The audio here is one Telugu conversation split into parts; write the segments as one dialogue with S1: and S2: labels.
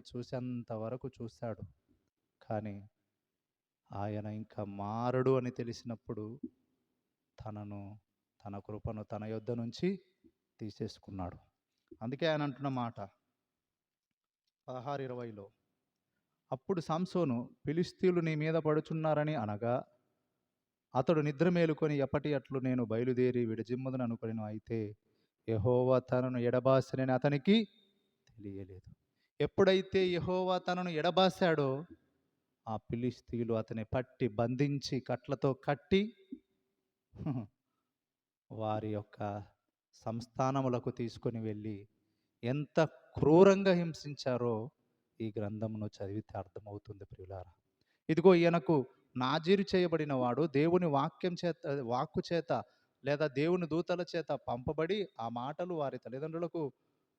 S1: చూసేంత వరకు చూశాడు కానీ ఆయన ఇంకా మారడు అని తెలిసినప్పుడు తనను తన కృపను తన యొద్ద నుంచి తీసేసుకున్నాడు. అందుకే ఆయన అంటున్న మాట పదహారు ఇరవైలో అప్పుడు సాంసోను పిలిస్తీలు నీ మీద పడుచున్నారని అనగా అతడు నిద్ర మేలుకొని ఎప్పటి అట్లు నేను బయలుదేరి విడజిమ్మదని అనుకుని అయితే యహోవా తనను ఎడబాసనని అతనికి తెలియలేదు. ఎప్పుడైతే యహోవా తనను ఎడబాసాడో ఆ పిలిస్తీలు అతని పట్టి బంధించి కట్లతో కట్టి వారి యొక్క సంస్థానములకు తీసుకొని వెళ్ళి ఎంత క్రూరంగా హింసించారో ఈ గ్రంథమును చదివితే అర్థమవుతుంది ప్రియులారా. ఇదిగో ఈయనకు నాజీరు చేయబడిన వాడు దేవుని వాక్యం చేత వాక్కు చేత లేదా దేవుని దూతల చేత పంపబడి ఆ మాటలు వారి తల్లిదండ్రులకు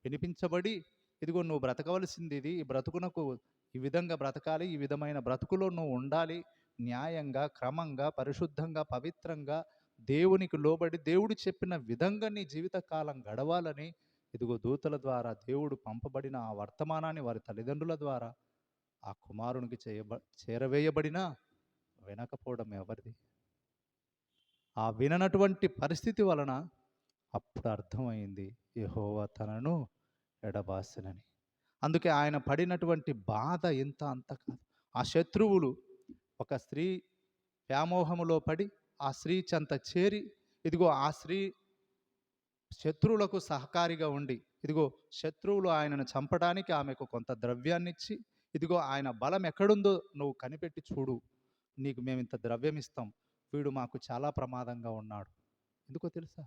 S1: వినిపించబడి ఇదిగో నువ్వు బ్రతకవలసింది ఇది ఈ బ్రతుకునకు ఈ విధంగా బ్రతకాలి ఈ విధమైన బ్రతుకులో నువ్వు ఉండాలి. న్యాయంగా క్రమంగా పరిశుద్ధంగా పవిత్రంగా దేవునికి లోబడి దేవుడు చెప్పిన విధంగా నీ జీవితకాలం గడవాలని ఇదిగో దూతల ద్వారా దేవుడు పంపబడిన ఆ వర్తమానాన్ని వారి తల్లిదండ్రుల ద్వారా ఆ కుమారునికి చేయబ చేరవేయబడినా వినకపోవడం ఎవరిది? ఆ విననటువంటి పరిస్థితి వలన అప్పుడు అర్థమైంది యహోవా తనను ఎడబాసినని. అందుకే ఆయన పడినటువంటి బాధ ఎంత అంత కాదు. ఆ శత్రువులు ఒక స్త్రీ వ్యామోహములో పడి ఆ స్త్రీ చెంత చేరి ఇదిగో ఆ స్త్రీ శత్రువులకు సహకారిగా ఉండి ఇదిగో శత్రువులు ఆయనను చంపడానికి ఆమెకు కొంత ద్రవ్యాన్ని ఇచ్చి ఇదిగో ఆయన బలం ఎక్కడుందో నువ్వు కనిపెట్టి చూడు. నీకు మేము ఇంత ద్రవ్యం ఇస్తాం. వీడు మాకు చాలా ప్రమాదంగా ఉన్నాడు. ఎందుకో తెలుసా?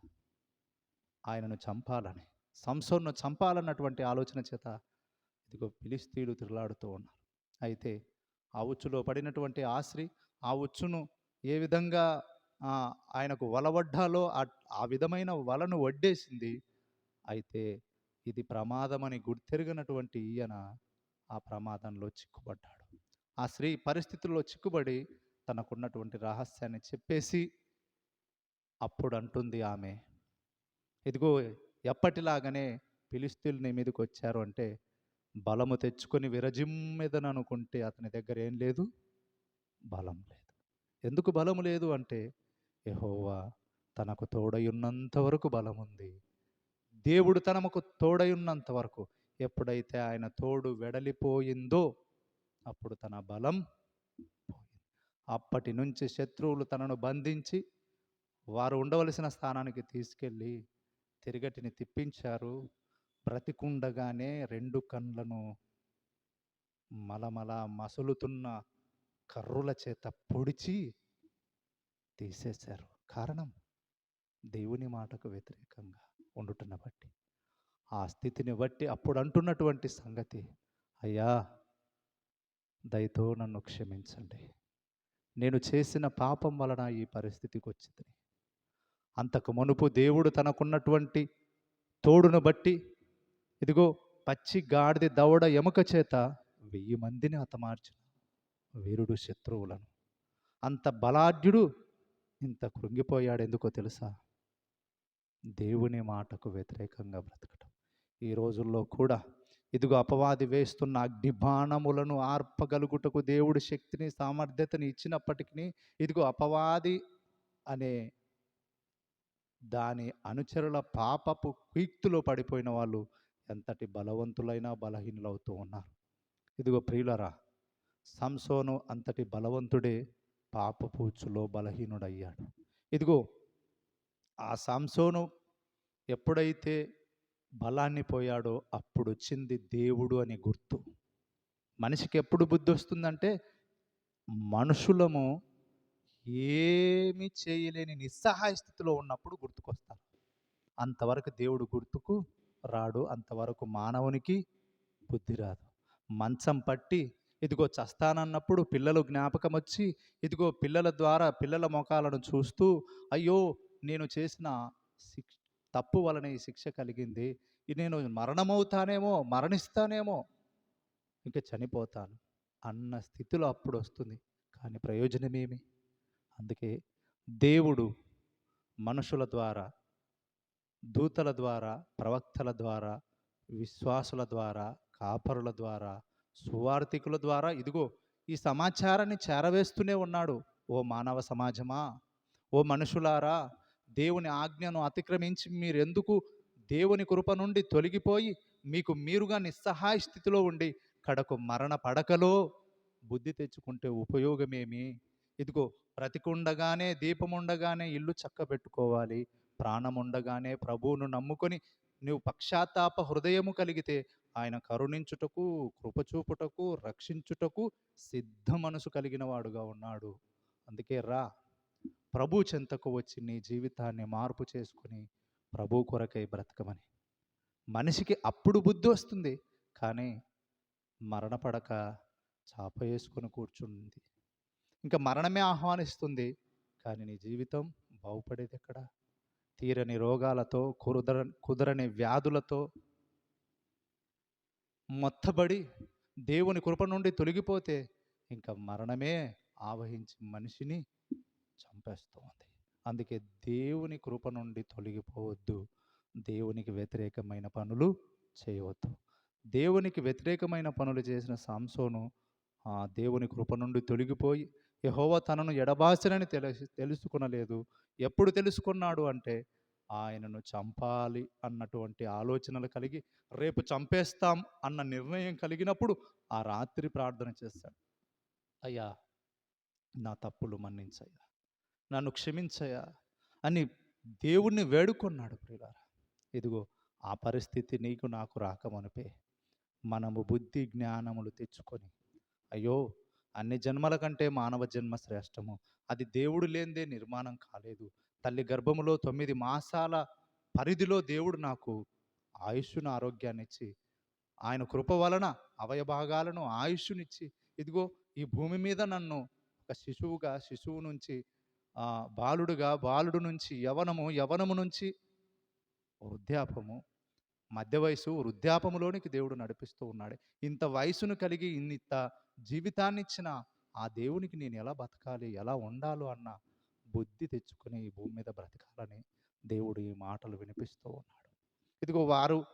S1: ఆయనను చంపాలని. సంసోన్ను చంపాలన్నటువంటి ఆలోచన చేత ఇదిగో పిలిస్తీలు తిరలాడుతూ ఉన్నారు. అయితే ఆ ఉచ్చులో పడినటువంటి ఆ స్త్రీ ఆ ఉచ్చును ఏ విధంగా ఆయనకు వలవడ్డాలో ఆ- ఆ విధమైన వలను వడ్డేసింది. అయితే ఇది ప్రమాదమని గుర్తెరిగినటువంటి ఈయన ఆ ప్రమాదంలో చిక్కుపడ్డాడు ఆ స్త్రీ పరిస్థితుల్లో చిక్కుబడి తనకున్నటువంటి రహస్యాన్ని చెప్పేసి అప్పుడు అంటుంది ఆమె. ఇదిగో ఎప్పటిలాగానే పిలిస్తీలు నీ మీదకి వచ్చారు అంటే బలము తెచ్చుకొని విరజిమ్మెదను అనుకుంటే అతని దగ్గర ఏం లేదు? బలం లేదు. ఎందుకు బలము లేదు అంటే యహోవా తనకు తోడయున్నంత వరకు బలం ఉంది. దేవుడు తనకు తోడయున్నంత వరకు ఎప్పుడైతే ఆయన తోడు వెడలిపోయిందో అప్పుడు తన బలం పోయింది. అప్పటి నుంచి శత్రువులు తనను బంధించి వారు ఉండవలసిన స్థానానికి తీసుకెళ్ళి తిరిగటిని తిప్పించారు. బ్రతికుండగానే రెండు కండ్లను మలమల మసులుతున్న కర్రుల చేత పొడిచి తీసేశారు. కారణం? దేవుని మాటకు వ్యతిరేకంగా ఉండుటను బట్టి. ఆ స్థితిని బట్టి అప్పుడు అంటున్నటువంటి సంగతి అయ్యా దయతో నన్ను క్షమించండి. నేను చేసిన పాపం వలన ఈ పరిస్థితికి వచ్చింది. అంతకు మునుపు దేవుడు తనకున్నటువంటి తోడును బట్టి ఇదిగో పచ్చి గాడిద దవడ ఎముక చేత వెయ్యి మందిని హతమార్చిన వీరుడు శత్రువులను. అంత బలాఢ్యుడు ఇంత కృంగిపోయాడు ఎందుకో తెలుసా? దేవుని మాటకు వ్యతిరేకంగా బ్రతకటం. ఈ రోజుల్లో కూడా ఇదిగో అపవాది వేస్తున్న అగ్నిబాణములను ఆర్పగలుగుటకు దేవుడు శక్తిని సామర్థ్యతని ఇచ్చినప్పటికీ ఇదిగో అపవాది అనే దాని అనుచరుల పాపపు కుయుక్తిలో పడిపోయిన వాళ్ళు ఎంతటి బలవంతులైనా బలహీనులవుతూ ఉన్నారు. ఇదిగో ప్రియులరా సంసోను అంతటి బలవంతుడే పాపపూచులో బలహీనుడయ్యాడు. ఇదిగో ఆ సంసోను ఎప్పుడైతే బలాన్ని పోయాడో అప్పుడు వచ్చింది దేవుడు అని గుర్తు. మనిషికి ఎప్పుడు బుద్ధి వస్తుందంటే మనుషులము ఏమి చేయలేని నిస్సహాయ స్థితిలో ఉన్నప్పుడు గుర్తుకొస్తారు. అంతవరకు దేవుడు గుర్తుకు రాడు అంతవరకు మానవునికి బుద్ధి రాదు. మంచం పట్టి ఇదిగో చస్తానన్నప్పుడు పిల్లలు జ్ఞాపకం వచ్చి ఇదిగో పిల్లల ద్వారా పిల్లల ముఖాలను చూస్తూ అయ్యో నేను చేసిన శిక్ష తప్పు వలన ఈ శిక్ష కలిగింది నేను మరణమవుతానేమో మరణిస్తానేమో ఇంకా చనిపోతాను అన్న స్థితిలో అప్పుడు వస్తుంది కానీ ప్రయోజనమేమి? అందుకే దేవుడు మనుషుల ద్వారా దూతల ద్వారా ప్రవక్తల ద్వారా విశ్వాసుల ద్వారా కాపరుల ద్వారా సువార్థికుల ద్వారా ఇదిగో ఈ సమాచారాన్ని చేరవేస్తూనే ఉన్నాడు. ఓ మానవ సమాజమా? ఓ మనుషులారా? దేవుని ఆజ్ఞను అతిక్రమించి మీరెందుకు దేవుని కృప నుండి తొలగిపోయి మీకు మీరుగా నిస్సహాయ స్థితిలో ఉండి కడకు మరణ పడకలో? బుద్ధి తెచ్చుకుంటే ఉపయోగమేమి? ఇదిగో బ్రతికుండగానే దీపముండగానే ఇల్లు చక్కబెట్టుకోవాలి. ప్రాణం ఉండగానే ప్రభువును నమ్ముకొని నువ్వు పక్షాత్తాప హృదయము కలిగితే ఆయన కరుణించుటకు కృపచూపుటకు రక్షించుటకు సిద్ధ మనసు కలిగిన వాడుగా ఉన్నాడు. అందుకే రా. ప్రభు చెంతకు వచ్చి నీ జీవితాన్ని మార్పు చేసుకుని ప్రభు కొరకై బ్రతకమని. మనిషికి అప్పుడు బుద్ధి వస్తుంది కానీ మరణపడక చాప వేసుకొని కూర్చుంది. ఇంకా మరణమే ఆహ్వానిస్తుంది. కానీ నీ జీవితం బాగుపడేది ఎక్కడ? తీరని రోగాలతో కుదర కుదరని వ్యాధులతో మొత్తబడి దేవుని కృప నుండి తొలగిపోతే ఇంకా మరణమే ఆవహించి మనిషిని చంపేస్తుంది. అందుకే దేవుని కృప నుండి తొలగిపోవద్దు. దేవునికి వ్యతిరేకమైన పనులు చేయవద్దు. దేవునికి వ్యతిరేకమైన పనులు చేసిన సాంసోను ఆ దేవుని కృప నుండి తొలగిపోయి యహోవ తనను ఎడబాసినని తెలిసి తెలుసుకునలేదు. ఎప్పుడు తెలుసుకున్నాడు అంటే ఆయనను చంపాలి అన్నటువంటి ఆలోచనలు కలిగి రేపు చంపేస్తాం అన్న నిర్ణయం కలిగినప్పుడు ఆ రాత్రి ప్రార్థన చేశాడు అయ్యా నా తప్పులు మన్నించయ్యా నన్ను క్షమించయ్యా అని దేవుణ్ణి వేడుకొన్నాడు ప్రియులారా. ఇదిగో ఆ పరిస్థితి నీకు నాకు రాకమనిపే. మనము బుద్ధి జ్ఞానములు తెచ్చుకొని అయ్యో అన్ని జన్మల కంటే మానవ జన్మ శ్రేష్టము. అది దేవుడు లేనిదే నిర్మాణం కాలేదు. తల్లి గర్భములో తొమ్మిది మాసాల పరిధిలో దేవుడు నాకు ఆయుష్ను ఆరోగ్యాన్ని ఇచ్చి ఆయన కృప వలన అవయభాగాలను ఆయుష్నిచ్చి ఇదిగో ఈ భూమి మీద నన్ను ఒక శిశువుగా శిశువు నుంచి బాలుడుగా బాలుడు నుంచి యవనము యవనము నుంచి వృద్ధాపము మధ్య వయసు వృద్ధాపములోనికి దేవుడు నడిపిస్తూ ఉన్నాడు. ఇంత వయసును కలిగి ఇంత జీవితాన్ని ఇచ్చిన ఆ దేవునికి నేను ఎలా బతకాలి ఎలా ఉండాలో అన్న బుద్ధి తెచ్చుకుని ఈ భూమి మీద బ్రతకాలని దేవుడు ఈ మాటలు వినిపిస్తూ ఉన్నాడు. ఇదిగో వారు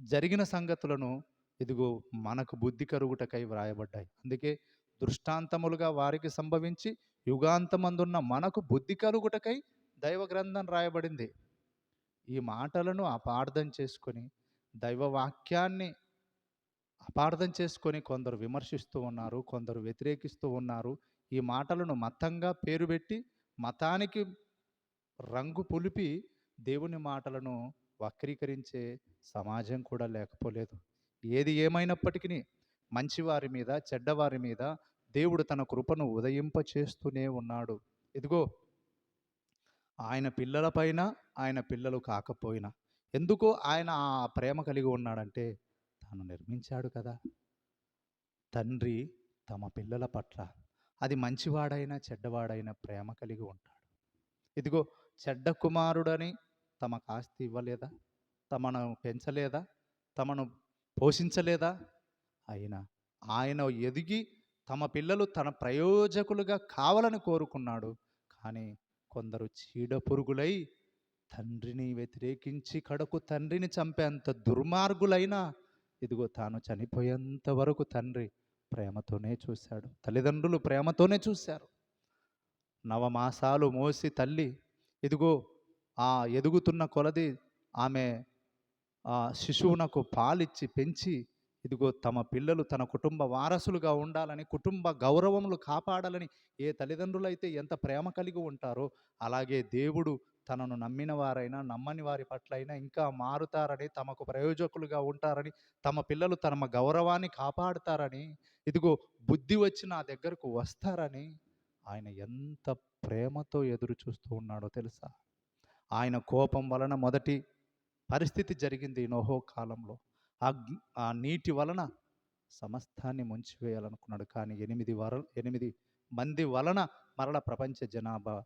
S1: జరిగిన సంగతులను ఇదిగో మనకు బుద్ధి కరుగుటకై వ్రాయబడ్డాయి. అందుకే దృష్టాంతములుగా వారికి సంభవించి యుగాంతమందున్న మనకు బుద్ధి కలుగుటకై దైవ గ్రంథం రాయబడింది. ఈ మాటలను అపార్థం చేసుకొని దైవ వాక్యాన్ని అపార్థం చేసుకొని కొందరు విమర్శిస్తూ ఉన్నారు కొందరు వ్యతిరేకిస్తూ ఉన్నారు. ఈ మాటలను మతంగా పేరు పెట్టి మతానికి రంగు పులిపి దేవుని మాటలను వక్రీకరించే సమాజం కూడా లేకపోలేదు. ఏది ఏమైనప్పటికీ మంచివారి మీద చెడ్డవారి మీద దేవుడు తన కృపను ఉదయింప చేస్తూనే ఉన్నాడు. ఇదిగో ఆయన పిల్లలపైన ఆయన పిల్లలు కాకపోయినా. ఎందుకో ఆయన ఆ ప్రేమ కలిగి ఉన్నాడంటే తాను నిర్మించాడు కదా. తండ్రి తమ పిల్లల పట్ల అది మంచివాడైనా చెడ్డవాడైనా ప్రేమ కలిగి ఉంటాడు. ఇదిగో చెడ్డ కుమారుడని తమకు ఆస్తి ఇవ్వలేదా? తమను పెంచలేదా? తమను పోషించలేదా? అయినా ఆయన ఎదిగి తమ పిల్లలు తన ప్రయోజకులుగా కావాలని కోరుకున్నాడు. కానీ కొందరు చీడ పురుగులై తండ్రిని వ్యతిరేకించి కడకు తండ్రిని చంపేంత దుర్మార్గులైనా ఇదిగో తాను చనిపోయేంత వరకు తండ్రి ప్రేమతోనే చూశాడు. తల్లిదండ్రులు ప్రేమతోనే చూశారు. నవమాసాలు మోసి తల్లి ఇదిగో ఆ ఎదుగుతున్న కొలది ఆమె ఆ శిశువునకు పాలిచ్చి పెంచి ఇదిగో తమ పిల్లలు తన కుటుంబ వారసులుగా ఉండాలని కుటుంబ గౌరవములు కాపాడాలని ఏ తల్లిదండ్రులు అయితే ఎంత ప్రేమ కలిగి ఉంటారో అలాగే దేవుడు తనను నమ్మిన వారైనా నమ్మని వారి పట్లైనా ఇంకా మారుతారని తమకు ప్రయోజకులుగా ఉంటారని తమ పిల్లలు తమ గౌరవాన్ని కాపాడుతారని ఇదిగో బుద్ధి వచ్చి నా దగ్గరకు వస్తారని ఆయన ఎంత ప్రేమతో ఎదురు చూస్తూ ఉన్నాడో తెలుసా? ఆయన కోపం వలన మొదటి పరిస్థితి జరిగింది నోహో కాలంలో. ఆ ఆ నీటి వలన సమస్తాన్ని ముంచివేయాలనుకున్నాడు. కానీ ఎనిమిది వర ఎనిమిది మంది వలన మరల ప్రపంచ జనాభా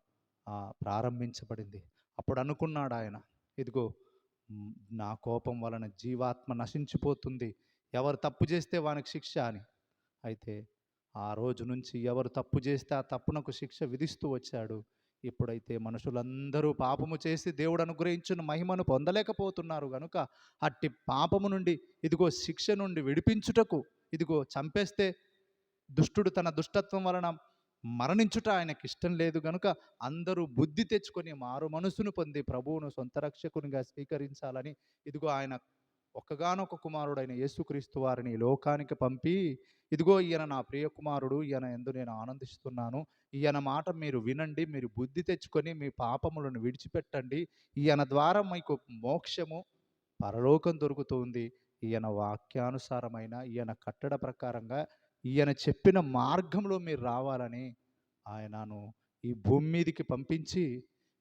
S1: ప్రారంభించబడింది. అప్పుడు అనుకున్నాడు ఆయన ఇదిగో నా కోపం వలన జీవాత్మ నశించిపోతుంది. ఎవరు తప్పు చేస్తే వానికి శిక్ష అని. అయితే ఆ రోజు నుంచి ఎవరు తప్పు చేస్తే ఆ తప్పునకు శిక్ష విధిస్తూ వచ్చాడు. ఇప్పుడైతే మనుషులందరూ పాపము చేసి దేవుడు అనుగ్రహించిన మహిమను పొందలేకపోతున్నారు కనుక అట్టి పాపము నుండి ఇదిగో శిక్ష నుండి విడిపించుటకు ఇదిగో చంపేస్తే దుష్టుడు తన దుష్టత్వం వలన మరణించుట ఆయనకి ఇష్టం లేదు గనుక అందరూ బుద్ధి తెచ్చుకొని మారు మనసును పొంది ప్రభువును సొంత రక్షకునిగా స్వీకరించాలని ఇదిగో ఆయన ఒక్కగానొక కుమారుడైన యేసుక్రీస్తు వారిని ఈ లోకానికి పంపి ఇదిగో ఈయన నా ప్రియ కుమారుడు ఈయన ఎందు నేను ఆనందిస్తున్నాను. ఈయన మాట మీరు వినండి మీరు బుద్ధి తెచ్చుకొని మీ పాపములను విడిచిపెట్టండి. ఈయన ద్వారా మీకు మోక్షము పరలోకం దొరుకుతుంది. ఈయన వాక్యానుసారమైన ఈయన కట్టడ ప్రకారంగా ఈయన చెప్పిన మార్గంలో మీరు రావాలని ఆయనను ఈ భూమి మీదికి పంపించి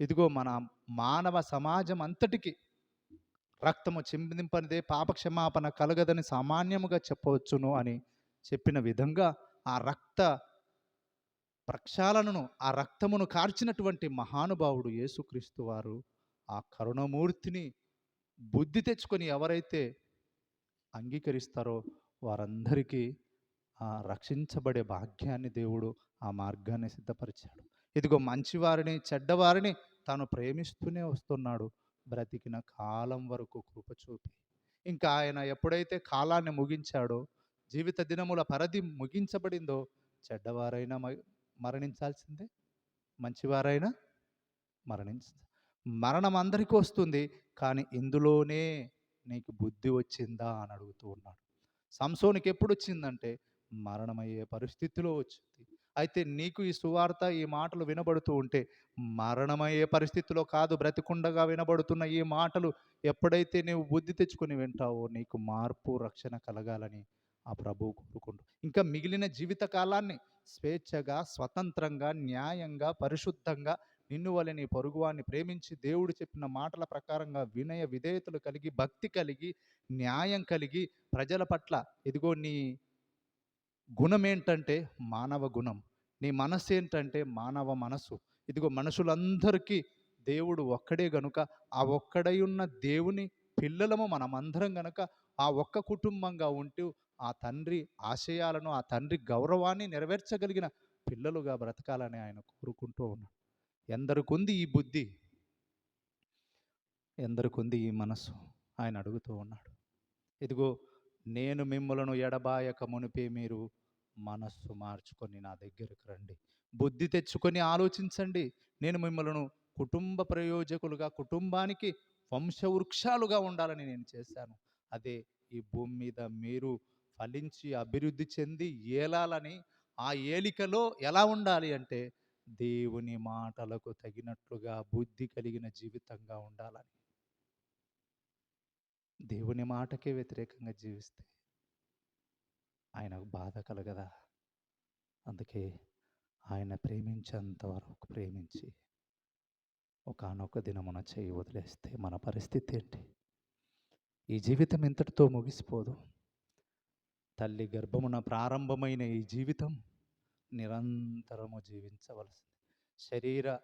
S1: ఇదిగో మన మానవ సమాజం అంతటికి రక్తము చిందింపనిదే పాపక్షమాపణ కలగదని సామాన్యముగా చెప్పవచ్చును అని చెప్పిన విధంగా ఆ రక్త ప్రక్షాళనను ఆ రక్తమును కార్చినటువంటి మహానుభావుడు యేసుక్రీస్తు వారు ఆ కరుణమూర్తిని బుద్ధి తెచ్చుకొని ఎవరైతే అంగీకరిస్తారో వారందరికీ రక్షించబడే భాగ్యాన్ని దేవుడు ఆ మార్గాన్ని సిద్ధపరిచాడు. ఇదిగో మంచివారిని చెడ్డవారిని తాను ప్రేమిస్తూనే వస్తున్నాడు. బ్రతికిన కాలం వరకు కృప చూపి. ఇంకా ఆయన ఎప్పుడైతే కాలాన్ని ముగించాడో జీవిత దినముల పరిధి ముగించబడిందో చెడ్డవారైనా మరణించాల్సిందే. మంచివారైనా మరణించ మరణం అందరికీ వస్తుంది కానీ ఇందులోనే నీకు బుద్ధి వచ్చిందా అని అడుగుతూ ఉన్నాడు. సంసోనికి ఎప్పుడు వచ్చిందంటే మరణమయ్యే పరిస్థితిలో వచ్చింది. అయితే నీకు ఈ సువార్త ఈ మాటలు వినబడుతూ ఉంటే మరణమయ్యే పరిస్థితిలో కాదు బ్రతికుండగా వినబడుతున్న ఈ మాటలు ఎప్పుడైతే నీవు బుద్ధి తెచ్చుకొని వింటావో నీకు మార్పు రక్షణ కలగాలని ఆ ప్రభువు కోరుకుంటూ ఇంకా మిగిలిన జీవిత కాలాన్ని స్వేచ్ఛగా స్వతంత్రంగా న్యాయంగా పరిశుద్ధంగా నిన్ను వలె నీ పొరుగువాన్ని ప్రేమించి దేవుడు చెప్పిన మాటల ప్రకారంగా వినయ విధేయతలు కలిగి భక్తి కలిగి న్యాయం కలిగి ప్రజల పట్ల ఇదిగో నీ గుణం ఏంటంటే మానవ గుణం. నీ మనస్సు ఏంటంటే మానవ మనసు. ఇదిగో మనుషులందరికీ దేవుడు ఒక్కడే గనుక ఆ ఒక్కడై ఉన్న దేవుని పిల్లలము మనమందరం గనుక ఆ ఒక్క కుటుంబంగా ఉంటూ ఆ తండ్రి ఆశయాలను ఆ తండ్రి గౌరవాన్ని నెరవేర్చగలిగిన పిల్లలుగా బ్రతకాలని ఆయన కోరుకుంటూ ఉన్నాడు. ఎందరికొంది ఈ బుద్ధి? ఎందరికొంది ఈ మనసు? ఆయన అడుగుతూ ఉన్నాడు. ఇదిగో నేను మిమ్మలను ఎడబాయక మునిపే మీరు మనస్సు మార్చుకొని నా దగ్గరకు రండి. బుద్ధి తెచ్చుకొని ఆలోచించండి. నేను మిమ్మలను కుటుంబ ప్రయోజకులుగా కుటుంబానికి వంశవృక్షాలుగా ఉండాలని నేను చేశాను. అదే ఈ భూమి మీద మీరు ఫలించి అభివృద్ధి చెంది ఏలాలని ఆ ఏలికలో ఎలా ఉండాలి అంటే దేవుని మాటలకు తగినట్లుగా బుద్ధి కలిగిన జీవితంగా ఉండాలని. దేవుని మాటకే వ్యతిరేకంగా జీవిస్తే ఆయనకు బాధ కలగదా? అందుకే ఆయన ప్రేమించేంత వరకు ప్రేమించి ఒకనొక దినమున చేయి వదిలేస్తే మన పరిస్థితి ఏంటి? ఈ జీవితం ఇంతటితో ముగిసిపోదు. తల్లి గర్భమున ప్రారంభమైన ఈ జీవితం నిరంతరము జీవించవలసింది. శరీర